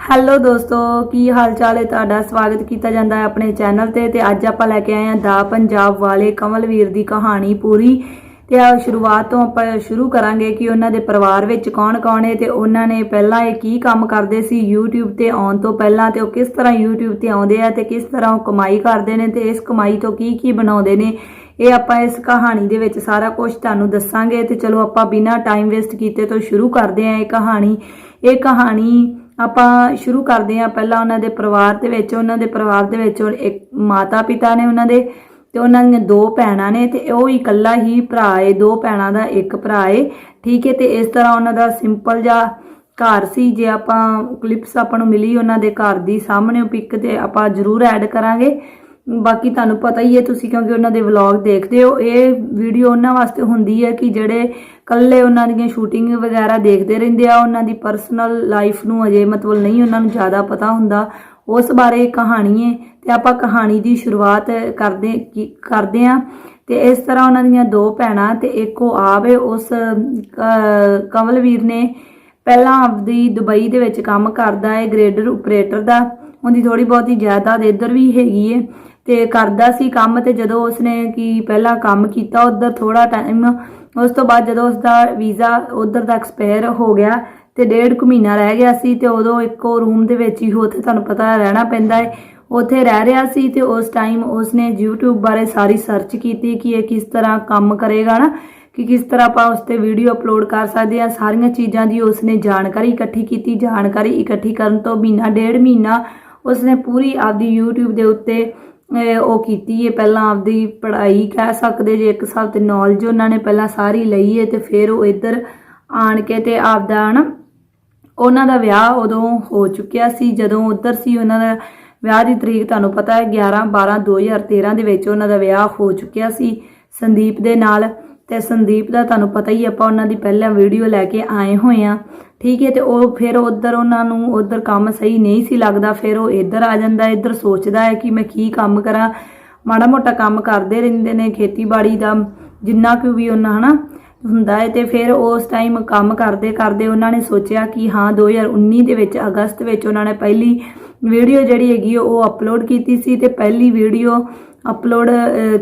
Hello ਦੋਸਤੋ, ਕੀ ਹਾਲ ਚਾਲ ਹੈ ਤੁਹਾਡਾ? ਸਵਾਗਤ ਕੀਤਾ ਜਾਂਦਾ ਹੈ ਆਪਣੇ ਚੈਨਲ ਤੇ ਤੇ ਅੱਜ ਆਪਾਂ ਲੈ ਕੇ ਆਏ ਹਾਂ ਦਾ ਪੰਜਾਬ ਵਾਲੇ ਕਮਲਵੀਰ ਦੀ ਕਹਾਣੀ ਪੂਰੀ। ਤੇ ਆ ਸ਼ੁਰੂਆਤ ਤੋਂ ਆਪਾਂ ਸ਼ੁਰੂ ਕਰਾਂਗੇ ਕਿ ਉਹਨਾਂ ਦੇ ਪਰਿਵਾਰ ਵਿੱਚ ਕੌਣ-ਕੌਣ ਹੈ ਤੇ ਉਹਨਾਂ ਨੇ ਪਹਿਲਾਂ ਇਹ ਕੀ ਕੰਮ ਕਰਦੇ ਸੀ, YouTube ਤੇ ਆਉਣ ਤੋਂ ਪਹਿਲਾਂ ਤੇ ਉਹ ਕਿਸ ਤਰ੍ਹਾਂ YouTube ਤੇ ਆਉਂਦੇ ਆ ਤੇ ਕਿਸ ਤਰ੍ਹਾਂ ਉਹ ਕਮਾਈ ਕਰਦੇ ਨੇ ਤੇ ਇਸ ਕਮਾਈ ਤੋਂ ਕੀ ਕੀ ਬਣਾਉਂਦੇ ਨੇ, ਇਹ ਆਪਾਂ ਇਸ ਕਹਾਣੀ ਦੇ ਵਿੱਚ ਸਾਰਾ ਕੁਝ ਤੁਹਾਨੂੰ ਦੱਸਾਂਗੇ। ਤੇ ਚਲੋ ਆਪਾਂ ਬਿਨਾਂ ਟਾਈਮ ਵੇਸਟ ਕੀਤੇ ਤੋਂ ਸ਼ੁਰੂ ਕਰਦੇ ਹਾਂ ਇਹ ਕਹਾਣੀ। ਇਹ ਕਹਾਣੀ ਆਪਾਂ ਸ਼ੁਰੂ ਕਰਦੇ ਹਾਂ ਪਹਿਲਾਂ ਉਹਨਾਂ ਦੇ ਪਰਿਵਾਰ ਦੇ ਵਿੱਚ, ਉਹਨਾਂ ਦੇ ਪਰਿਵਾਰ ਦੇ ਵਿੱਚ ਇੱਕ ਮਾਤਾ ਪਿਤਾ ਨੇ ਉਹਨਾਂ ਦੇ ਤੇ ਉਹਨਾਂ ਦੀਆਂ ਦੋ ਭੈਣਾਂ ਨੇ ਤੇ ਉਹ ਇਕੱਲਾ ਹੀ ਭਰਾ ਏ, ਦੋ ਭੈਣਾਂ ਦਾ ਇੱਕ ਭਰਾ ਏ। ਠੀਕ ਹੈ ਤੇ ਇਸ ਤਰ੍ਹਾਂ ਉਹਨਾਂ ਦਾ ਸਿੰਪਲ ਜਿਹਾ ਘਰ ਸੀ। ਜੇ ਆਪਾਂ ਕਲਿੱਪਸ ਆਪਾਂ ਨੂੰ ਮਿਲੀ ਉਹਨਾਂ ਦੇ ਘਰ ਦੀ ਸਾਹਮਣੇ ਪਿਕ ਤੇ ਆਪਾਂ ਜ਼ਰੂਰ ਐਡ ਕਰਾਂਗੇ। ਬਾਕੀ ਤੁਹਾਨੂੰ ਪਤਾ ਹੀ ਹੈ ਤੁਸੀਂ ਕਿਉਂਕਿ ਉਹਨਾਂ ਦੇ ਵਲੌਗ ਦੇਖਦੇ ਹੋ, ਇਹ ਵੀਡੀਓ ਉਹਨਾਂ ਵਾਸਤੇ ਹੁੰਦੀ ਹੈ ਕਿ ਜਿਹੜੇ ਕੱਲੇ ਉਹਨਾਂ ਦੀਆਂ ਸ਼ੂਟਿੰਗ ਵਗੈਰਾ ਦੇਖਦੇ ਰਹਿੰਦੇ ਆ ਉਹਨਾਂ ਦੀ ਪਰਸਨਲ ਲਾਈਫ ਨੂੰ ਅਜੇ ਮਤਲਬ ਨਹੀਂ ਉਹਨਾਂ ਨੂੰ ਜ਼ਿਆਦਾ ਪਤਾ ਹੁੰਦਾ। ਉਸ ਬਾਰੇ ਕਹਾਣੀ ਹੈ ਤੇ ਆਪਾਂ ਕਹਾਣੀ ਦੀ ਸ਼ੁਰੂਆਤ ਕਰਦੇ ਕੀ- ਕਰਦੇ ਆ। ਤੇ ਇਸ ਤਰ੍ਹਾਂ ਉਹਨਾਂ ਦੀਆਂ ਦੋ ਭੈਣਾਂ ਤੇ ਇੱਕ ਉਹ ਆਪ ਉਸ ਅਹ, ਕਮਲਵੀਰ ਨੇ ਪਹਿਲਾਂ ਆਪਦੀ ਦੁਬਈ ਦੇ ਵਿੱਚ ਕੰਮ ਕਰਦਾ ਹੈ ਗ੍ਰੇਡਰ ਆਪਰੇਟਰ ਦਾ। ਉਹਦੀ ਥੋੜੀ ਬਹੁਤੀ ਜਾਇਦਾਦ ਇੱਧਰ ਵੀ ਹੈਗੀ ਹੈ ਤੇ ਕਰਦਾ ਸੀ ਕੰਮ ਤੇ ਜਦੋਂ ਉਸਨੇ ਕੀ ਪਹਿਲਾਂ ਕੰਮ ਕੀਤਾ, ਉਧਰ ਥੋੜਾ ਟਾਈਮ ਉਸ ਤੋਂ ਬਾਅਦ ਜਦੋਂ ਉਸਦਾ ਵੀਜ਼ਾ ਉਧਰ ਦਾ ਐਕਸਪਾਇਰ ਹੋ ਗਿਆ ਤੇ ਡੇਢ ਕੁ ਮਹੀਨਾ ਰਹਿ ਗਿਆ ਸੀ ਤੇ ਉਦੋਂ ਇੱਕੋ ਰੂਮ ਦੇ ਵਿੱਚ ਹੀ ਉੱਥੇ ਤੁਹਾਨੂੰ ਪਤਾ ਰਹਿਣਾ ਪੈਂਦਾ ਹੈ ਉੱਥੇ ਰਹਿ ਰਿਹਾ ਸੀ ਤੇ ਉਸ ਟਾਈਮ ਉਸਨੇ YouTube ਬਾਰੇ ਸਾਰੀ ਸਰਚ ਕੀਤੀ ਕਿ ਇਹ ਕਿਸ ਤਰ੍ਹਾਂ ਕੰਮ ਕਰੇਗਾ ਨਾ, ਕਿ ਕਿਸ ਤਰ੍ਹਾਂ ਆਪਾਂ ਉਸ ਤੇ ਵੀਡੀਓ ਅਪਲੋਡ ਕਰ ਸਕਦੇ ਆ ਸਾਰੀਆਂ ਚੀਜ਼ਾਂ ਦੀ ਉਸਨੇ ਜਾਣਕਾਰੀ ਇਕੱਠੀ ਕੀਤੀ। ਜਾਣਕਾਰੀ ਇਕੱਠੀ ਕਰਨ ਤੋਂ ਮਹੀਨਾ, ਡੇਢ ਮਹੀਨਾ ਉਸਨੇ ਪੂਰੀ ਆਪਦੀ YouTube ਦੇ ਉੱਤੇ ਉਹ ਕੀਤੀ ਹੈ ਪਹਿਲਾਂ ਆਪਦੀ ਪੜ੍ਹਾਈ ਕਹਿ ਸਕਦੇ ਜੇ ਇੱਕ ਹਿਸਾਬ ਤੇ ਨੌਲੇਜ ਉਹਨਾਂ ਨੇ ਪਹਿਲਾਂ ਸਾਰੀ ਲਈ ਹੈ ਤੇ ਫਿਰ ਉਹ ਇੱਧਰ ਆਣ ਕੇ ਤੇ ਆਪਦਾ ਨਾ ਉਹਨਾਂ ਦਾ ਵਿਆਹ ਉਦੋਂ ਹੋ ਚੁੱਕਿਆ ਸੀ, ਜਦੋਂ ਉੱਧਰ ਸੀ ਉਹਨਾਂ ਦਾ ਵਿਆਹ ਦੀ ਤਰੀਕ ਤੁਹਾਨੂੰ ਪਤਾ ਹੈ 11 12 2013 ਦੇ ਵਿੱਚ ਉਹਨਾਂ ਦਾ ਵਿਆਹ ਹੋ ਚੁੱਕਿਆ ਸੀ ਸੰਦੀਪ ਦੇ ਨਾਲ। ਤੇ ਸੰਦੀਪ ਦਾ ਤੁਹਾਨੂੰ ਪਤਾ ਹੀ ਆਪਾਂ ਉਹਨਾਂ ਦੀ ਪਹਿਲਾਂ ਵੀਡੀਓ ਲੈ ਕੇ ਆਏ ਹੋਏ ਆ। ਠੀਕ ਹੈ, ਤੇ ਉਹ ਫਿਰ ਉਧਰ ਉਹਨਾਂ ਨੂੰ, ਉਧਰ ਕੰਮ ਸਹੀ ਨਹੀਂ ਸੀ ਲੱਗਦਾ, ਫਿਰ ਉਹ ਇੱਧਰ ਆ ਜਾਂਦਾ, ਇੱਧਰ ਸੋਚਦਾ ਹੈ ਕਿ ਮੈਂ ਕੀ ਕੰਮ ਕਰਾਂ। ਮਾੜਾ ਮੋਟਾ ਕੰਮ ਕਰਦੇ ਰਹਿੰਦੇ ਨੇ ਖੇਤੀਬਾੜੀ ਦਾ, ਜਿੰਨਾ ਕੁ ਵੀ ਉਹਨਾਂ, ਹਨਾ, ਹੁੰਦਾ ਹੈ। ਤੇ ਫਿਰ ਉਸ ਟਾਈਮ ਕੰਮ ਕਰਦੇ ਕਰਦੇ ਉਹਨਾਂ ਨੇ ਸੋਚਿਆ ਕਿ ਹਾਂ 2019 ਦੇ ਵਿੱਚ, ਅਗਸਤ ਵਿੱਚ ਉਹਨਾਂ ਨੇ ਪਹਿਲੀ ਵੀਡੀਓ ਜਿਹੜੀ ਹੈਗੀ ਉਹ ਅਪਲੋਡ ਕੀਤੀ ਸੀ। ਤੇ ਪਹਿਲੀ ਵੀਡੀਓ ਅਪਲੋਡ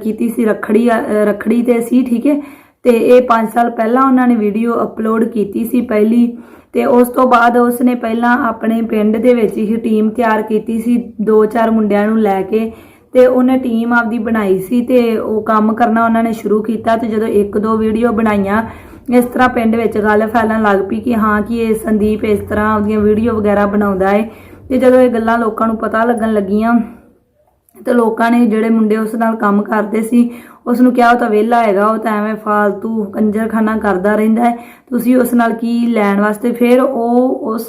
ਕੀਤੀ ਸੀ ਰਖੜੀ ਰਖੜੀ ਤੇ ਸੀ, ਠੀਕ ਹੈ? ਤੇ ਇਹ 5 ਸਾਲ ਪਹਿਲਾਂ ਉਹਨਾਂ ਨੇ ਵੀਡੀਓ ਅਪਲੋਡ ਕੀਤੀ ਸੀ ਪਹਿਲੀ ਤੇ ਉਸ ਤੋਂ ਬਾਅਦ ਉਸਨੇ ਪਹਿਲਾਂ ਆਪਣੇ ਪਿੰਡ ਦੇ ਵਿੱਚ ਹੀ ਟੀਮ ਤਿਆਰ ਕੀਤੀ ਸੀ, ਦੋ ਚਾਰ ਮੁੰਡਿਆਂ ਨੂੰ ਲੈ ਕੇ ਤੇ ਉਹਨੇ ਟੀਮ ਆਪਦੀ ਬਣਾਈ ਸੀ ਤੇ ਉਹ ਕੰਮ ਕਰਨਾ ਉਹਨਾਂ ਨੇ ਸ਼ੁਰੂ ਕੀਤਾ ਤੇ ਜਦੋਂ ਇੱਕ ਦੋ ਵੀਡੀਓ ਬਣਾਈਆਂ, ਇਸ ਤਰ੍ਹਾਂ ਪਿੰਡ ਵਿੱਚ ਗੱਲ ਫੈਲਣ ਲੱਗ ਪਈ ਕਿ ਹਾਂ ਕਿ ਇਹ ਸੰਦੀਪ ਇਸ ਤਰ੍ਹਾਂ ਆਪਦੀਆਂ ਵੀਡੀਓ ਵਗੈਰਾ ਬਣਾਉਂਦਾ ਹੈ ਤੇ ਜਦੋਂ ਇਹ ਗੱਲਾਂ ਲੋਕਾਂ ਨੂੰ ਪਤਾ ਲੱਗਣ ਲੱਗੀਆਂ ਤੇ ਲੋਕਾਂ ਨੇ ਜਿਹੜੇ ਮੁੰਡੇ ਉਸ ਨਾਲ ਕੰਮ ਕਰਦੇ ਸੀ, ਉਸ ਨੂੰ ਕਿਹਾ ਉਹ ਤਾਂ ਵਿਹਲਾ ਹੈਗਾ, ਉਹ ਤਾਂ ਐਵੇਂ ਫਾਲਤੂ ਕੰਜਰਖਾਨਾ ਕਰਦਾ ਰਹਿੰਦਾ ਹੈ। ਤੁਸੀਂ ਉਸ ਨਾਲ ਕੀ ਲੈਣ ਵਾਸਤੇ? ਫਿਰ ਉਹ ਉਸ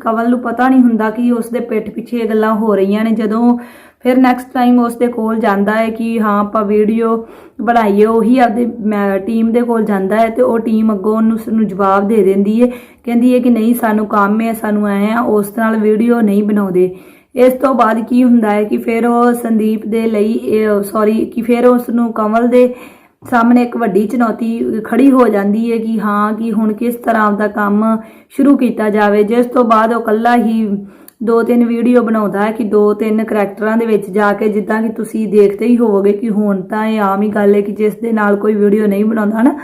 ਕਵਲ ਨੂੰ ਪਤਾ ਨਹੀਂ ਹੁੰਦਾ ਕਿ ਉਸ ਦੇ ਪਿੱਠ ਪਿੱਛੇ ਇਹ ਗੱਲਾਂ ਹੋ ਰਹੀਆਂ ਨੇ। ਜਦੋਂ ਫਿਰ ਨੈਕਸਟ ਟਾਈਮ ਉਸ ਦੇ ਕੋਲ ਜਾਂਦਾ ਹੈ ਕਿ ਹਾਂ, ਆਪਾਂ ਵੀਡੀਓ ਬਣਾਈਏ, ਉਹੀ ਆਪਦੇ ਟੀਮ ਦੇ ਕੋਲ ਜਾਂਦਾ ਹੈ ਤੇ ਉਹ ਟੀਮ ਅੱਗੋਂ ਉਹਨੂੰ ਉਸ ਨੂੰ ਜਵਾਬ ਦੇ ਦਿੰਦੀ ਹੈ। ਕਹਿੰਦੀ ਹੈ ਕਿ ਨਹੀਂ, ਸਾਨੂੰ ਕੰਮ ਹੈ, ਸਾਨੂੰ ਐ ਆ, ਉਸ ਨਾਲ ਵੀਡੀਓ ਨਹੀਂ ਬਣਾਉਂਦੇ। ਇਸ ਤੋਂ ਬਾਅਦ ਕੀ ਹੁੰਦਾ ਹੈ ਕਿ ਫਿਰ ਉਹ ਸੰਦੀਪ ਦੇ ਲਈ ਸੌਰੀ ਕਿ ਫਿਰ ਉਸ ਨੂੰ ਕਮਲ ਦੇ ਸਾਹਮਣੇ ਇੱਕ ਵੱਡੀ ਚੁਣੌਤੀ ਖੜੀ ਹੋ ਜਾਂਦੀ ਹੈ ਕਿ ਹਾਂ, ਕਿ ਹੁਣ ਕਿਸ ਤਰ੍ਹਾਂ ਦਾ ਕੰਮ ਸ਼ੁਰੂ ਕੀਤਾ ਜਾਵੇ। ਜਿਸ ਤੋਂ ਬਾਅਦ ਉਹ ਕੱਲਾ ਹੀ ਦੋ ਤਿੰਨ ਵੀਡੀਓ ਬਣਾਉਂਦਾ ਹੈ ਕਿ ਦੋ ਤਿੰਨ ਕਰੈਕਟਰਾਂ ਦੇ ਵਿੱਚ ਜਾ ਕੇ ਜਿੱਦਾਂ ਕਿ ਤੁਸੀਂ ਦੇਖਦੇ ਹੀ ਹੋਵੋਗੇ ਕਿ ਹੁਣ ਤਾਂ ਇਹ ਆਮ ਹੀ ਗੱਲ ਹੈ ਕਿ ਜਿਸ ਦੇ ਨਾਲ ਕੋਈ ਵੀਡੀਓ ਨਹੀਂ ਬਣਾਉਂਦਾ ਨਾ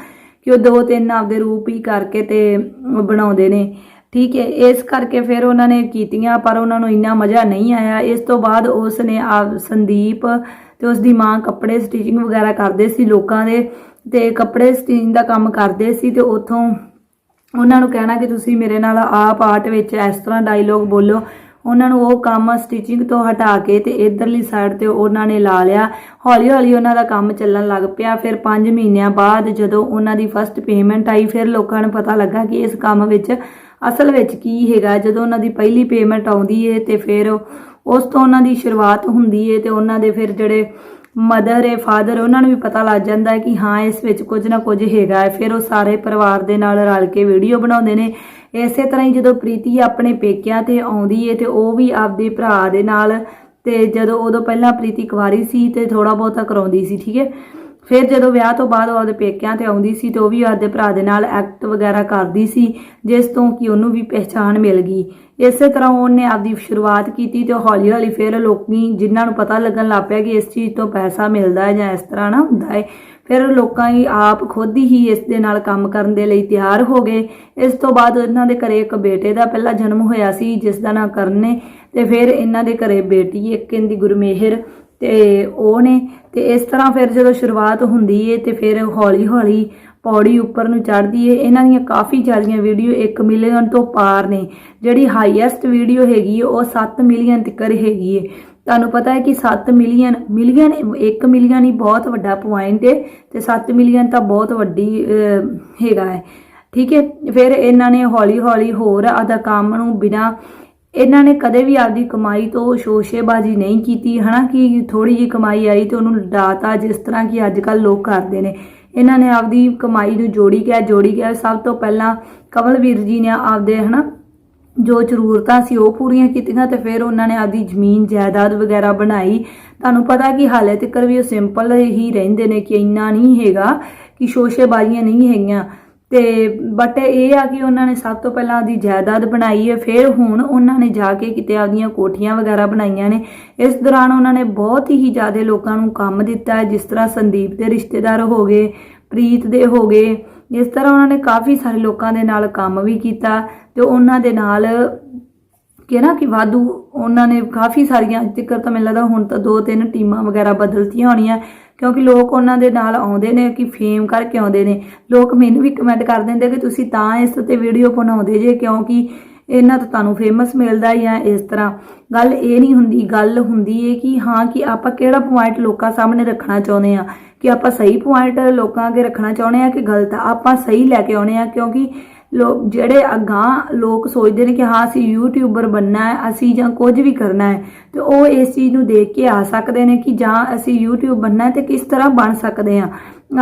ਕਿ ਉਹ ਦੋ ਤਿੰਨ ਆਪਦੇ ਰੂਪ ਹੀ ਕਰਕੇ ਤੇ ਬਣਾਉਂਦੇ ਨੇ। ਠੀਕ ਹੈ, ਇਸ ਕਰਕੇ ਫਿਰ ਉਹਨਾਂ ਨੇ ਕੀਤੀਆਂ, ਪਰ ਉਹਨਾਂ ਨੂੰ ਇੰਨਾ ਮਜ਼ਾ ਨਹੀਂ ਆਇਆ। ਇਸ ਤੋਂ ਬਾਅਦ ਉਸ ਨੇ ਆਪ ਸੰਦੀਪ ਤੇ ਉਸ ਦੀ ਮਾਂ ਕੱਪੜੇ ਸਟਿਚਿੰਗ ਵਗੈਰਾ ਕਰਦੇ ਸੀ ਲੋਕਾਂ ਦੇ, ਤੇ ਕੱਪੜੇ ਸਟਿਚਿੰਗ ਦਾ ਕੰਮ ਕਰਦੇ ਸੀ ਤੇ ਉਥੋਂ ਉਹਨਾਂ ਨੂੰ ਕਹਿਣਾ ਕਿ ਤੁਸੀਂ ਮੇਰੇ ਨਾਲ ਆਪ ਆਰਟ ਵਿੱਚ ਇਸ ਤਰ੍ਹਾਂ ਡਾਇਲੋਗ ਬੋਲੋ। ਉਹਨਾਂ ਨੂੰ ਉਹ ਕੰਮ ਸਟਿਚਿੰਗ ਤੋਂ ਹਟਾ ਕੇ ਤੇ ਇਧਰਲੀ ਸਾਈਡ ਤੇ ਉਹਨਾਂ ਨੇ ਲਾ ਲਿਆ। ਹੌਲੀ ਹੌਲੀ ਉਹਨਾਂ ਦਾ ਕੰਮ ਚੱਲਣ ਲੱਗ ਪਿਆ। ਫਿਰ 5 ਮਹੀਨਿਆਂ ਬਾਅਦ ਜਦੋਂ ਉਹਨਾਂ ਦੀ ਫਸਟ ਪੇਮੈਂਟ ਆਈ, ਫਿਰ ਲੋਕਾਂ ਨੂੰ ਪਤਾ ਲੱਗਾ ਕਿ ਇਸ ਕੰਮ ਵਿੱਚ ਅਸਲ ਵਿੱਚ ਕੀ ਹੈਗਾ। ਜਦੋਂ ਉਹਨਾਂ ਦੀ ਪਹਿਲੀ ਪੇਮੈਂਟ ਆਉਂਦੀ ਏ ਤੇ ਫਿਰ ਉਸ ਤੋਂ ਉਹਨਾਂ ਦੀ ਸ਼ੁਰੂਆਤ ਹੁੰਦੀ ਏ ਤੇ ਉਹਨਾਂ ਦੇ ਫਿਰ ਜਿਹੜੇ ਮਦਰ ਏ ਫਾਦਰ ਉਹਨਾਂ ਨੂੰ ਵੀ ਪਤਾ ਲੱਗ ਜਾਂਦਾ ਹੈ ਕਿ ਹਾਂ, ਇਸ ਵਿੱਚ ਕੁਝ ਨਾ ਕੁਝ ਹੈਗਾ। ਹੈ ਫਿਰ ਉਹ ਸਾਰੇ ਪਰਿਵਾਰ ਦੇ ਨਾਲ ਰਲ ਕੇ ਵੀਡੀਓ ਬਣਾਉਂਦੇ ਨੇ। ਇਸੇ ਤਰ੍ਹਾਂ ਹੀ ਜਦੋਂ ਪ੍ਰੀਤੀ ਆਪਣੇ ਪੇਕਿਆਂ ਤੇ ਆਉਂਦੀ ਏ ਤੇ ਉਹ ਵੀ ਆਪਦੇ ਭਰਾ ਦੇ ਨਾਲ ਤੇ ਜਦੋਂ ਉਦੋਂ ਪਹਿਲਾਂ ਪ੍ਰੀਤੀ ਕੁਵਾਰੀ ਸੀ ਤੇ ਥੋੜਾ ਬਹੁਤਾ ਕਰਾਉਂਦੀ ਸੀ, ਠੀਕ ਹੈ ਫਿਰ ਜਦੋਂ ਵਿਆਹ ਤੋਂ ਬਾਅਦ ਉਹ ਆਪਦੇ ਪੇਕਿਆਂ ਤੇ ਆਉਂਦੀ ਸੀ ਤੇ ਉਹ ਵੀ ਆਪਦੇ ਭਰਾ ਦੇ ਨਾਲ ਐਕਟ ਵਗੈਰਾ ਕਰਦੀ ਸੀ, ਜਿਸ ਤੋਂ ਕਿ ਉਹਨੂੰ ਵੀ ਪਹਿਚਾਣ ਮਿਲ ਗਈ। ਇਸੇ ਤਰ੍ਹਾਂ ਉਹਨੇ ਆਪਦੀ ਸ਼ੁਰੂਆਤ ਕੀਤੀ ਤੇ ਹੌਲੀ ਹੌਲੀ ਫਿਰ ਲੋਕੀ ਜਿਨ੍ਹਾਂ ਨੂੰ ਪਤਾ ਲੱਗਣ ਲੱਗ ਪਿਆ ਕਿ ਇਸ ਚੀਜ਼ ਤੋਂ ਪੈਸਾ ਮਿਲਦਾ ਹੈ ਜਾਂ ਇਸ ਤਰ੍ਹਾਂ ਨਾ ਹੁੰਦਾ ਹੈ, ਫਿਰ ਲੋਕਾਂ ਹੀ ਆਪ ਖੁਦ ਹੀ ਇਸ ਦੇ ਨਾਲ ਕੰਮ ਕਰਨ ਦੇ ਲਈ ਤਿਆਰ ਹੋ ਗਏ। ਇਸ ਤੋਂ ਬਾਅਦ ਇਹਨਾਂ ਦੇ ਘਰੇ ਇੱਕ ਬੇਟੇ ਦਾ ਪਹਿਲਾ ਜਨਮ ਹੋਇਆ ਸੀ ਜਿਸ ਦਾ ਨਾਂ ਕਰਨ ਨੇ ਤੇ ਫਿਰ ਇਹਨਾਂ ਦੇ ਘਰੇ ਬੇਟੀ, ਇੱਕ ਇਹਦੀ ਗੁਰਮੇਹਰ ਤੇ ਉਹ ਨੇ ਤੇ ਇਸ ਤਰ੍ਹਾਂ ਫਿਰ ਜਦੋਂ ਸ਼ੁਰੂਆਤ ਹੁੰਦੀ ਏ ਤੇ ਫਿਰ ਹੌਲੀ ਹੌਲੀ ਪੌੜੀ ਉੱਪਰ ਨੂੰ ਚੜ੍ਹਦੀ ਏ, ਇਹਨਾਂ ਦੀਆਂ ਕਾਫੀ ਜ਼ਿਆਦੀਆਂ ਵੀਡੀਓ 1 ਮਿਲੀਅਨ ਤੋਂ ਪਾਰ ਨੇ। ਜਿਹੜੀ ਹਾਈਐਸਟ ਵੀਡੀਓ ਹੈਗੀ ਉਹ 7 ਮਿਲੀਅਨ ਤੱਕ ਹੈਗੀ ਏ। ਤੁਹਾਨੂੰ ਪਤਾ ਹੈ ਕਿ 7 ਮਿਲੀਅਨ ਮਿਲੀਅਨ 1 ਮਿਲੀਅਨ ਹੀ ਬਹੁਤ ਵੱਡਾ ਪੁਆਇੰਟ ਏ ਤੇ 7 ਮਿਲੀਅਨ ਤਾਂ ਬਹੁਤ ਵੱਡੀ ਹੈਗਾ ਹੈ ਠੀਕ ਹੈ ਫਿਰ ਇਹਨਾਂ ਨੇ ਹੌਲੀ ਹੌਲੀ ਹੋਰ ਆਦਾ ਕੰਮ ਨੂੰ ਬਿਨਾ ਇਹਨਾਂ ਨੇ ਕਦੇ ਵੀ ਆਪਦੀ ਕਮਾਈ ਤੋਂ ਸ਼ੋਸ਼ੇਬਾਜ਼ੀ ਨਹੀਂ ਕੀਤੀ। ਹਨਾ ਕਿ ਥੋੜੀ ਜੀ ਕਮਾਈ ਆਈ ਤੇ ਉਹਨੂੰ ਲੁਟਾਤਾ ਜਿਸ ਤਰ੍ਹਾਂ ਕਿ ਅੱਜ ਕੱਲ ਲੋਕ ਕਰਦੇ ਨੇ। ਇਹਨਾਂ ਨੇ ਆਪਦੀ ਕਮਾਈ ਨੂੰ ਜੋੜੀ ਗਿਆ ਜੋੜੀ ਗਿਆ ਸਭ ਤੋਂ ਪਹਿਲਾਂ ਕਮਲਵੀਰ ਜੀ ਨੇ ਆਪਦੇ, ਹਨਾ, ਜੋ ਜ਼ਰੂਰਤਾਂ ਸੀ ਉਹ ਪੂਰੀਆਂ ਕੀਤੀਆਂ ਤੇ ਫਿਰ ਉਹਨਾਂ ਨੇ ਆਪਦੀ ਜ਼ਮੀਨ, ਜਾਇਦਾਦ ਵਗੈਰਾ ਬਣਾਈ। ਤੁਹਾਨੂੰ ਪਤਾ ਕਿ ਹਾਲੇ ਤੱਕ ਵੀ ਉਹ ਸਿੰਪਲ ਹੀ ਰਹਿੰਦੇ ਨੇ ਕਿ ਇੰਨਾ ਨਹੀਂ ਹੈਗਾ ਕਿ ਸ਼ੋਸ਼ੇਬਾਜ਼ੀਆਂ ਨਹੀਂ ਹੈਗੀਆਂ। ਤੇ ਬਟ ਇਹ ਆ ਕਿ ਉਹਨਾਂ ਨੇ ਸਭ ਤੋਂ ਪਹਿਲਾਂ ਆਪਦੀ ਜਾਇਦਾਦ ਬਣਾਈ ਹੈ, ਫਿਰ ਹੁਣ ਉਹਨਾਂ ਨੇ ਜਾ ਕੇ ਕਿਤੇ ਆਪਦੀਆਂ ਕੋਠੀਆਂ ਵਗੈਰਾ ਬਣਾਈਆਂ ਨੇ। ਇਸ ਦੌਰਾਨ ਉਹਨਾਂ ਨੇ ਬਹੁਤ ਹੀ ਜ਼ਿਆਦਾ ਲੋਕਾਂ ਨੂੰ ਕੰਮ ਦਿੱਤਾ ਹੈ ਜਿਸ ਤਰ੍ਹਾਂ ਸੰਦੀਪ ਦੇ ਰਿਸ਼ਤੇਦਾਰ ਹੋ ਗਏ, ਪ੍ਰੀਤ ਦੇ ਹੋ ਗਏ। ਇਸ ਤਰ੍ਹਾਂ ਉਹਨਾਂ ਨੇ ਕਾਫੀ ਸਾਰੇ ਲੋਕਾਂ ਦੇ ਨਾਲ ਕੰਮ ਵੀ ਕੀਤਾ ਤੇ ਉਹਨਾਂ ਦੇ ਨਾਲ ਕਿ ਨਾ ਕਿ ਵਾਧੂ ਉਹਨਾਂ ਨੇ ਕਾਫੀ ਸਾਰੀਆਂ, ਜਿਕਰ ਤਾਂ ਮੈਨੂੰ ਲੱਗਦਾ ਹੁਣ ਤਾਂ ਦੋ ਤਿੰਨ ਟੀਮਾਂ ਵਗੈਰਾ ਬਦਲਤੀਆਂ ਹੋਣੀਆਂ। ਕਿਉਂਕਿ ਲੋਕ ਉਹਨਾਂ ਦੇ ਨਾਲ ਆਉਂਦੇ ਨੇ, ਕਿ ਫੇਮ ਕਰਕੇ ਆਉਂਦੇ ਨੇ। ਲੋਕ ਮੈਨੂੰ ਵੀ ਕਮੈਂਟ ਕਰ ਦਿੰਦੇ ਕਿ ਤੁਸੀਂ ਤਾਂ ਇਸ ਤੇ ਵੀਡੀਓ ਬਣਾਉਂਦੇ ਜੇ, ਕਿਉਂਕਿ ਇਹਨਾਂ ਤੋਂ ਤੁਹਾਨੂੰ ਫੇਮਸ ਮਿਲਦਾ ਜਾਂ ਇਸ ਤਰ੍ਹਾਂ। ਗੱਲ ਇਹ ਨਹੀਂ ਹੁੰਦੀ, ਗੱਲ ਹੁੰਦੀ ਹੈ ਕਿ ਹਾਂ, ਕਿ ਆਪਾਂ ਕਿਹੜਾ ਪੁਆਇੰਟ ਲੋਕਾਂ ਸਾਹਮਣੇ ਰੱਖਣਾ ਚਾਹੁੰਦੇ ਆ? ਕਿ ਆਪਾਂ ਸਹੀ ਪੁਆਇੰਟ ਲੋਕਾਂ ਅੱਗੇ ਰੱਖਣਾ ਚਾਹੁੰਦੇ ਆ ਕਿ ਗਲਤ? ਆਪਾਂ ਸਹੀ ਲੈ ਕੇ ਆਉਣੇ ਆ, ਕਿਉਂਕਿ ਲੋਕ ਜਿਹੜੇ ਅਗਾਂਹ ਲੋਕ ਸੋਚਦੇ ਨੇ ਕਿ ਹਾਂ, ਅਸੀਂ ਯੂਟਿਊਬਰ ਬੰਨਾ ਹੈ, ਅਸੀਂ ਜਾਂ ਕੁਝ ਵੀ ਕਰਨਾ ਹੈ, ਤੇ ਉਹ ਇਸ ਚੀਜ਼ ਨੂੰ ਦੇਖ ਕੇ ਆ ਸਕਦੇ ਨੇ ਕਿ ਜਾਂ ਅਸੀਂ ਯੂਟਿਊਬ ਬੰਨਾ ਹੈ ਤੇ ਕਿਸ ਤਰ੍ਹਾਂ ਬਣ ਸਕਦੇ ਆ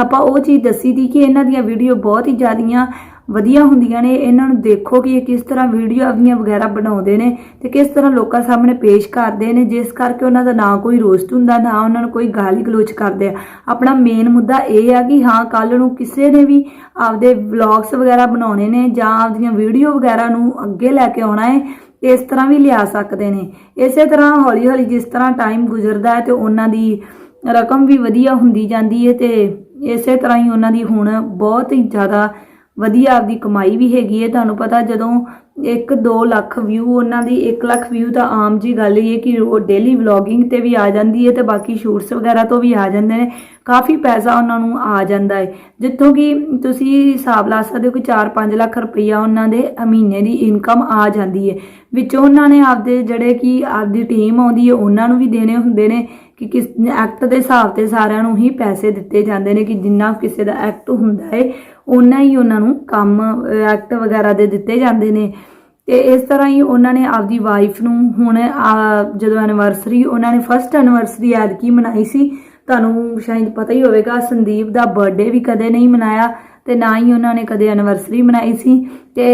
ਆਪਾਂ ਉਹ ਚੀਜ਼ ਦੱਸੀ ਦੀ ਕਿ ਇਹਨਾਂ ਦੀਆਂ ਵੀਡੀਓ ਬਹੁਤ ਹੀ ਜ਼ਿਆਦੀਆਂ ਵਧੀਆ ਹੁੰਦੀਆਂ ਨੇ, ਇਹਨਾਂ ਨੂੰ ਦੇਖੋ ਕਿ ਇਹ ਕਿਸ ਤਰ੍ਹਾਂ ਵੀਡੀਓ ਆਪਣੀਆਂ ਵਗੈਰਾ ਬਣਾਉਂਦੇ ਨੇ ਤੇ ਕਿਸ ਤਰ੍ਹਾਂ ਲੋਕਾਂ ਸਾਹਮਣੇ ਪੇਸ਼ ਕਰਦੇ ਨੇ, ਜਿਸ ਕਰਕੇ ਉਹਨਾਂ ਦਾ ਨਾ ਕੋਈ ਰੋਸਟ ਹੁੰਦਾ, ਨਾ ਉਹਨਾਂ ਨੂੰ ਕੋਈ ਗਾਲੀ ਗਲੋਚ ਕਰਦੇ ਆ। ਆਪਣਾ ਮੇਨ ਮੁੱਦਾ ਇਹ ਆ ਕਿ ਹਾਂ ਕੱਲ ਨੂੰ ਕਿਸੇ ਨੇ ਵੀ ਆਪਦੇ ਵਲੌਗਸ ਵਗੈਰਾ ਬਣਾਉਣੇ ਨੇ ਜਾਂ ਆਪਦੀਆਂ ਵੀਡੀਓ ਵਗੈਰਾ ਨੂੰ ਅੱਗੇ ਲੈ ਕੇ ਆਉਣਾ ਹੈ ਇਸ ਤਰ੍ਹਾਂ ਵੀ ਲਿਆ ਸਕਦੇ ਨੇ। ਇਸੇ ਤਰ੍ਹਾਂ ਹੌਲੀ ਹੌਲੀ ਜਿਸ ਤਰ੍ਹਾਂ ਟਾਈਮ ਗੁਜ਼ਰਦਾ ਹੈ ਤੇ ਉਹਨਾਂ ਦੀ ਰਕਮ ਵੀ ਵਧੀਆ ਹੁੰਦੀ ਜਾਂਦੀ ਹੈ ਤੇ ਇਸੇ ਤਰ੍ਹਾਂ ਹੀ ਉਹਨਾਂ ਦੀ ਹੁਣ ਬਹੁਤ ਹੀ ਜ਼ਿਆਦਾ ਵਧੀਆ ਆਪਦੀ ਕਮਾਈ ਵੀ ਹੈਗੀ ਹੈ ਤੁਹਾਨੂੰ ਪਤਾ ਜਦੋਂ 1-2 ਲੱਖ ਵਿਊ ਉਹਨਾਂ ਦੀ 1 ਲੱਖ ਵਿਊ ਤਾਂ ਆਮ ਜੀ ਗੱਲ ਹੀ ਹੈ ਕਿ ਉਹ ਡੇਲੀ ਵਲੌਗਿੰਗ ਤੇ ਵੀ ਆ ਜਾਂਦੀ ਹੈ ਤੇ ਬਾਕੀ ਸ਼ੂਟਸ ਵਗੈਰਾ ਤੋਂ ਵੀ ਆ ਜਾਂਦੇ ਨੇ। ਕਾਫੀ ਪੈਸਾ ਉਹਨਾਂ ਨੂੰ ਆ ਜਾਂਦਾ ਹੈ। ਜਿੱਥੋਂ ਕਿ ਤੁਸੀਂ ਹਿਸਾਬ ਲਾ ਸਕਦੇ ਹੋ ਕਿ 4-5 ਲੱਖ ਰੁਪਈਆ ਉਹਨਾਂ ਦੇ ਮਹੀਨੇ ਦੀ ਇਨਕਮ ਆ ਜਾਂਦੀ ਹੈ। ਵਿੱਚੋਂ ਉਹਨਾਂ ਨੇ ਆਪਦੇ ਜਿਹੜੇ ਕਿ ਆਪਦੀ ਟੀਮ ਆਉਂਦੀ ਹੈ, ਉਹਨਾਂ ਨੂੰ ਵੀ ਦੇਣੇ ਹੁੰਦੇ ਨੇ ਕਿ ਕਿਸ ਐਕਟ ਦੇ ਹਿਸਾਬ ਤੇ ਸਾਰਿਆਂ ਨੂੰ ਹੀ ਪੈਸੇ ਦਿੱਤੇ ਜਾਂਦੇ ਨੇ ਕਿ ਜਿੰਨਾ ਕਿਸੇ ਦਾ ਐਕਟ ਹੁੰਦਾ ਹੈ ਉਹਨਾਂ ਹੀ ਉਹਨਾਂ ਨੂੰ ਕੰਮ ਐਕਟ ਵਗੈਰਾ ਦੇ ਦਿੱਤੇ ਜਾਂਦੇ ਨੇ। ਤੇ ਇਸ ਤਰ੍ਹਾਂ ਹੀ ਉਹਨਾਂ ਨੇ ਆਪਦੀ ਵਾਈਫ ਨੂੰ ਹੁਣ ਜਦੋਂ ਐਨੀਵਰਸਰੀ ਉਹਨਾਂ ਨੇ ਫਸਟ ਐਨੀਵਰਸਰੀ ਐਤਕੀ ਮਨਾਈ ਸੀ। ਤੁਹਾਨੂੰ ਸ਼ਾਇਦ ਪਤਾ ਹੀ ਹੋਵੇਗਾ, ਸੰਦੀਪ ਦਾ ਬਰਥਡੇ ਵੀ ਕਦੇ ਨਹੀਂ ਮਨਾਇਆ ਤੇ ਨਾ ਹੀ ਉਹਨਾਂ ਨੇ ਕਦੇ ਐਨੀਵਰਸਰੀ ਮਨਾਈ ਸੀ। ਤੇ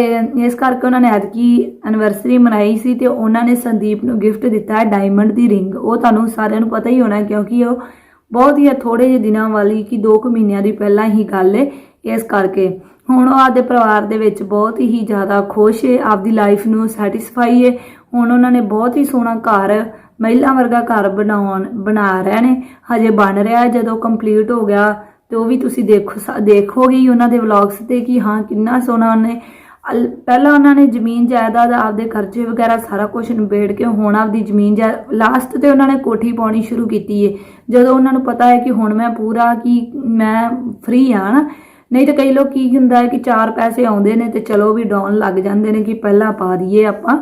ਇਸ ਕਰਕੇ ਉਹਨਾਂ ਨੇ ਐਤਕੀ ਐਨੀਵਰਸਰੀ ਮਨਾਈ ਸੀ ਤੇ ਉਹਨਾਂ ਨੇ ਸੰਦੀਪ ਨੂੰ ਗਿਫਟ ਦਿੱਤਾ ਹੈ ਡਾਇਮੰਡ ਦੀ ਰਿੰਗ ਉਹ ਤੁਹਾਨੂੰ ਸਾਰਿਆਂ ਨੂੰ ਪਤਾ ਹੀ ਹੋਣਾ ਕਿਉਂਕਿ ਉਹ ਬਹੁਤ ਹੀ ਥੋੜੇ ਜਿਹੇ ਦਿਨਾਂ ਵਾਲੀ ਕਿ 2 ਕੁ ਮਹੀਨਿਆਂ ਦੀ ਪਹਿਲਾਂ ਹੀ ਗੱਲ ਹੈ ਇਸ ਕਰਕੇ। ਹੁਣ ਉਹ ਆਪਦੇ ਪਰਿਵਾਰ ਦੇ ਵਿੱਚ ਬਹੁਤ ਹੀ ਜ਼ਿਆਦਾ ਖੁਸ਼ ਹੈ, ਆਪਦੀ ਲਾਈਫ ਨੂੰ ਸੈਟੀਸਫਾਈ ਹੈ। ਹੁਣ ਉਹਨਾਂ ਨੇ ਬਹੁਤ ਹੀ ਸੋਹਣਾ ਘਰ, ਮਹਿਲਾ ਵਰਗਾ ਘਰ ਬਣਾਉਣ, ਬਣਾ ਰਹੇ ਨੇ। ਹਜੇ ਬਣ ਰਿਹਾ ਹੈ। ਜਦੋਂ ਕੰਪਲੀਟ ਹੋ ਗਿਆ, ਤੇ ਉਹ ਵੀ ਤੁਸੀਂ ਦੇਖੋ ਸ- ਦੇਖੋਗੇ ਹੀ ਉਹਨਾਂ ਦੇ ਵਲੌਗਸ ਤੇ ਕਿ ਹਾਂ, ਕਿੰਨਾ ਸੋਹਣਾ ਉਹਨੇ। ਅਲ- ਪਹਿਲਾਂ ਉਹਨਾਂ ਨੇ ਜ਼ਮੀਨ ਜਾਇਦਾਦ ਆਪਦੇ ਖਰਚੇ ਵਗੈਰਾ ਸਾਰਾ ਕੁਝ ਨਿਬੇੜ ਕੇ ਹੁਣ ਆਪਦੀ ਜ਼ਮੀਨ ਜਾ ਲਾਸਟ ਤੇ ਉਹਨਾਂ ਨੇ ਕੋਠੀ ਪਾਉਣੀ ਸ਼ੁਰੂ ਕੀਤੀ ਹੈ ਜਦੋਂ ਉਹਨਾਂ ਨੂੰ ਪਤਾ ਹੈ ਕਿ ਹੁਣ ਮੈਂ ਪੂਰਾ, ਕਿ ਮੈਂ ਫ੍ਰੀ ਆ ਨਾ ਨਹੀਂ ਤਾਂ ਕਈ ਲੋਕ ਕੀ ਹੁੰਦਾ ਹੈ ਕਿ ਚਾਰ ਪੈਸੇ ਆਉਂਦੇ ਨੇ ਤੇ ਚਲੋ ਵੀ ਡਾਊਨ ਲੱਗ ਜਾਂਦੇ ਨੇ ਕਿ ਪਹਿਲਾਂ ਪਾ ਦਈਏ ਆਪਾਂ।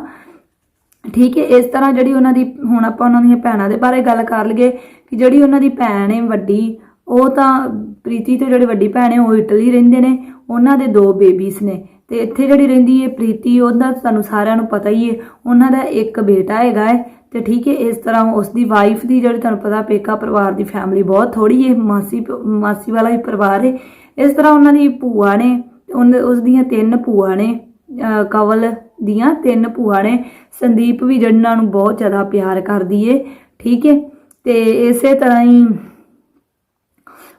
ਠੀਕ ਹੈ, ਇਸ ਤਰ੍ਹਾਂ ਜਿਹੜੀ ਉਹਨਾਂ ਦੀ ਹੁਣ ਆਪਾਂ ਉਹਨਾਂ ਦੀਆਂ ਭੈਣਾਂ ਦੇ ਬਾਰੇ ਗੱਲ ਕਰ ਲਈਏ ਕਿ ਜਿਹੜੀ ਉਹਨਾਂ ਦੀ ਭੈਣ ਹੈ ਵੱਡੀ, ਉਹ ਤਾਂ ਪ੍ਰੀਤੀ ਤੋਂ ਜਿਹੜੀ ਵੱਡੀ ਭੈਣ ਹੈ ਉਹ ਇਟਲੀ ਰਹਿੰਦੇ ਨੇ, ਉਹਨਾਂ ਦੇ ਦੋ ਬੇਬੀਸ ਨੇ। ਤੇ ਇੱਥੇ ਜਿਹੜੀ ਰਹਿੰਦੀ ਹੈ ਪ੍ਰੀਤੀ, ਉਹਦਾ ਤੁਹਾਨੂੰ ਸਾਰਿਆਂ ਨੂੰ ਪਤਾ ਹੀ ਹੈ, ਉਹਨਾਂ ਦਾ ਇੱਕ ਬੇਟਾ ਹੈਗਾ ਹੈ। ਤੇ ਠੀਕ ਹੈ, ਇਸ ਤਰ੍ਹਾਂ ਉਸ ਦੀ ਵਾਈਫ ਦੀ ਜਿਹੜੀ ਤੁਹਾਨੂੰ ਪਤਾ ਪੇਕਾ ਪਰਿਵਾਰ ਦੀ ਫੈਮਿਲੀ ਬਹੁਤ ਥੋੜੀ ਹੈ, ਮਾਸੀ ਮਾਸੀ ਵਾਲਾ ਹੀ ਪਰਿਵਾਰ ਹੈ। ਇਸ ਤਰ੍ਹਾਂ ਉਹਨਾਂ ਦੀ ਭੂਆ ਨੇ ਉਹਨ- ਉਸ ਦੀਆਂ ਤਿੰਨ ਭੂਆ ਨੇ ਕਵਲ ਦੀਆਂ ਤਿੰਨ ਭੂਆ ਨੇ, ਸੰਦੀਪ ਵੀ ਜਿਹਨਾਂ ਨੂੰ ਬਹੁਤ ਜ਼ਿਆਦਾ ਪਿਆਰ ਕਰਦੀ ਏ, ਠੀਕ ਹੈ ਤੇ ਇਸੇ ਤਰ੍ਹਾਂ ਹੀ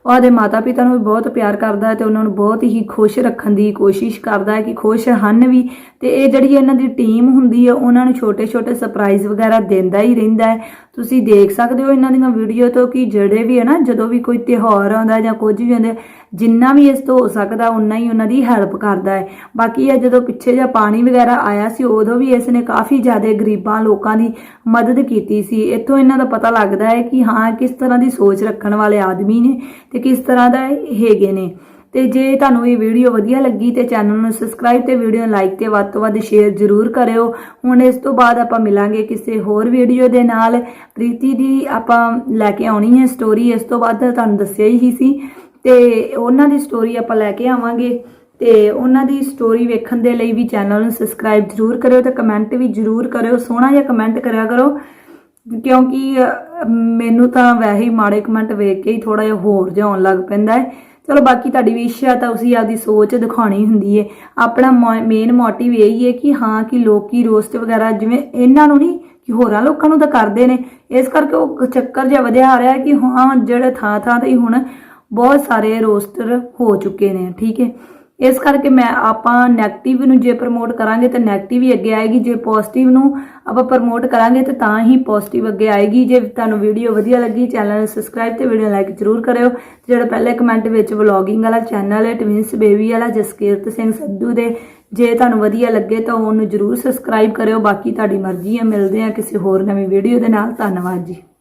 ਉਹਦੇ ਮਾਤਾ ਪਿਤਾ ਨੂੰ ਵੀ ਬਹੁਤ ਪਿਆਰ ਕਰਦਾ ਹੈ ਤੇ ਉਹਨਾਂ ਨੂੰ ਬਹੁਤ ਹੀ ਖੁਸ਼ ਰੱਖਣ ਦੀ ਕੋਸ਼ਿਸ਼ ਕਰਦਾ ਹੈ ਕਿ ਖੁਸ਼ ਹਨ ਵੀ, ਤੇ ਇਹ ਜਿਹੜੀ ਇਹਨਾਂ ਦੀ ਟੀਮ ਹੁੰਦੀ ਹੈ ਉਹਨਾਂ ਨੂੰ ਛੋਟੇ-ਛੋਟੇ ਸਰਪ੍ਰਾਈਜ਼ ਵਗੈਰਾ ਦਿੰਦਾ ਹੀ ਰਹਿੰਦਾ ਹੈ ਤੁਸੀਂ ਦੇਖ ਸਕਦੇ ਹੋ ਇਹਨਾਂ ਦੀਆਂ ਵੀਡੀਓ ਤੋਂ ਕਿ ਜਿਹੜੇ ਵੀ ਹੈ ਨਾ, ਜਦੋਂ ਵੀ ਕੋਈ ਤਿਉਹਾਰ ਆਉਂਦਾ ਜਾਂ ਕੁਝ ਵੀ ਆਉਂਦਾ, ਜਿੰਨਾ ਵੀ ਇਸ ਤੋਂ ਹੋ ਸਕਦਾ ਉਨਾ ਹੀ ਉਹਨਾਂ ਦੀ ਹੈਲਪ ਕਰਦਾ ਹੈ। ਬਾਕੀ ਇਹ ਜਦੋਂ ਪਿੱਛੇ ਜਿਹਾ ਪਾਣੀ ਵਗੈਰਾ ਆਇਆ ਸੀ, ਉਦੋਂ ਵੀ ਇਸ ਨੇ ਕਾਫੀ ਜ਼ਿਆਦਾ ਗਰੀਬਾਂ ਲੋਕਾਂ ਦੀ ਮਦਦ ਕੀਤੀ ਸੀ। ਇੱਥੋਂ ਇਹਨਾਂ ਦਾ ਪਤਾ ਲੱਗਦਾ ਹੈ ਕਿ ਹਾਂ, ਕਿਸ ਤਰ੍ਹਾਂ ਦੀ ਸੋਚ ਰੱਖਣ ਵਾਲੇ ਆਦਮੀ ਨੇ ਤੇ ਕਿਸ ਤਰ੍ਹਾਂ ਦਾ ਹੈਗੇ ਨੇ। ਤੇ ਜੇ ਤੁਹਾਨੂੰ ਇਹ ਵੀਡੀਓ ਵਧੀਆ ਲੱਗੀ ਤੇ ਚੈਨਲ ਨੂੰ ਸਬਸਕ੍ਰਾਈਬ ਤੇ ਵੀਡੀਓ ਨੂੰ ਲਾਈਕ ਤੇ ਵੱਧ ਤੋਂ ਵੱਧ ਸ਼ੇਅਰ ਜ਼ਰੂਰ ਕਰਿਓ। ਹੁਣ ਇਸ ਤੋਂ ਬਾਅਦ ਆਪਾਂ ਮਿਲਾਂਗੇ ਕਿਸੇ ਹੋਰ ਵੀਡੀਓ ਦੇ ਨਾਲ। ਪ੍ਰੀਤੀ ਦੀ ਆਪਾਂ ਲੈ ਕੇ ਆਉਣੀ ਹੈ ਸਟੋਰੀ ਇਸ ਤੋਂ ਬਾਅਦ ਤੁਹਾਨੂੰ ਦੱਸਿਆ ਹੀ ਸੀ। ਤੇ ਉਹਨਾਂ ਦੀ ਸਟੋਰੀ ਆਪਾਂ ਲੈ ਕੇ ਆਵਾਂਗੇ। ਤੇ ਉਹਨਾਂ ਦੀ ਸਟੋਰੀ ਵੇਖਣ ਦੇ ਲਈ ਵੀ ਚੈਨਲ ਨੂੰ ਸਬਸਕ੍ਰਾਈਬ ਜ਼ਰੂਰ ਕਰਿਓ ਤੇ ਕਮੈਂਟ ਵੀ ਜ਼ਰੂਰ ਕਰਿਓ। ਸੋਹਣਾ ਜਿਹਾ ਕਮੈਂਟ ਕਰਿਆ ਕਰੋ। ਕਿਉਂਕਿ ਮੈਨੂੰ ਤਾਂ ਵੈਸੇ ਹੀ ਮਾੜੇ ਕਮੈਂਟ ਵੇਖ ਕੇ ਹੀ ਥੋੜਾ ਜਿਹਾ ਹੋਰ ਜਿਹਾ ਆਉਣ ਲੱਗ ਪੈਂਦਾ ਹੈ। ਚਲੋ ਬਾਕੀ ਤੁਹਾਡੀ ਵਿਸ਼ ਆ ਤਾਂ ਤੁਸੀਂ ਆਪਦੀ ਸੋਚ ਦਿਖਾਉਣੀ ਹੁੰਦੀ ਹੈ ਆਪਣਾ ਮੇਨ ਮੋਟਿਵ ਇਹੀ ਹੈ ਕਿ ਹਾਂ ਕਿ ਲੋਕੀ ਰੋਸਟ ਵਗੈਰਾ ਜਿਵੇਂ ਇਹਨਾਂ ਨੂੰ ਨਹੀਂ, ਕਿ ਹੋਰਾਂ ਲੋਕਾਂ ਨੂੰ ਤਾਂ ਕਰਦੇ ਨੇ। ਇਸ ਕਰਕੇ ਉਹ ਚੱਕਰ ਜਿਹਾ ਵਧਿਆ ਆ ਰਿਹਾ ਕਿ ਹਾਂ, ਜਿਹੜੇ ਥਾਂ ਥਾਂ ਤੇ ਹੁਣ ਬਹੁਤ ਸਾਰੇ ਰੋਸਟਰ ਹੋ ਚੁੱਕੇ ਨੇ, ਠੀਕ ਹੈ ਇਸ ਕਰਕੇ ਮੈਂ ਆਪਾਂ 네ਗੇਟਿਵ ਨੂੰ ਜੇ ਪ੍ਰਮੋਟ ਕਰਾਂਗੇ ਤਾਂ 네ਗੇਟਿਵ ਹੀ ਅੱਗੇ ਆਏਗੀ, ਜੇ ਪੋਜ਼ਿਟਿਵ ਨੂੰ ਆਪਾਂ ਪ੍ਰਮੋਟ ਕਰਾਂਗੇ ਤਾਂ ਤਾਂ ਹੀ ਪੋਜ਼ਿਟਿਵ ਅੱਗੇ ਆਏਗੀ। ਜੇ ਤੁਹਾਨੂੰ ਵੀਡੀਓ ਵਧੀਆ ਲੱਗੀ ਚੈਨਲ ਨੂੰ ਸਬਸਕ੍ਰਾਈਬ ਤੇ ਵੀਡੀਓ ਲਾਈਕ ਜ਼ਰੂਰ ਕਰਿਓ। ਤੇ ਜਿਹੜਾ ਪਹਿਲੇ ਕਮੈਂਟ ਵਿੱਚ ਵਲੌਗਿੰਗ ਵਾਲਾ ਚੈਨਲ ਹੈ ਟਵਿੰਸ ਬੇਬੀ ਵਾਲਾ, ਜਸਕੀਰਤ ਸਿੰਘ ਸਿੱਧੂ ਦੇ, ਜੇ ਤੁਹਾਨੂੰ ਵਧੀਆ ਲੱਗੇ ਤਾਂ ਉਹਨੂੰ ਜ਼ਰੂਰ ਸਬਸਕ੍ਰਾਈਬ ਕਰਿਓ। ਬਾਕੀ ਤੁਹਾਡੀ ਮਰਜ਼ੀ ਹੈ, ਮਿਲਦੇ ਆ ਕਿਸੇ ਹੋਰ ਨਵੀਂ ਵੀਡੀਓ ਦੇ ਨਾਲ। ਧੰਨਵਾਦ ਜੀ।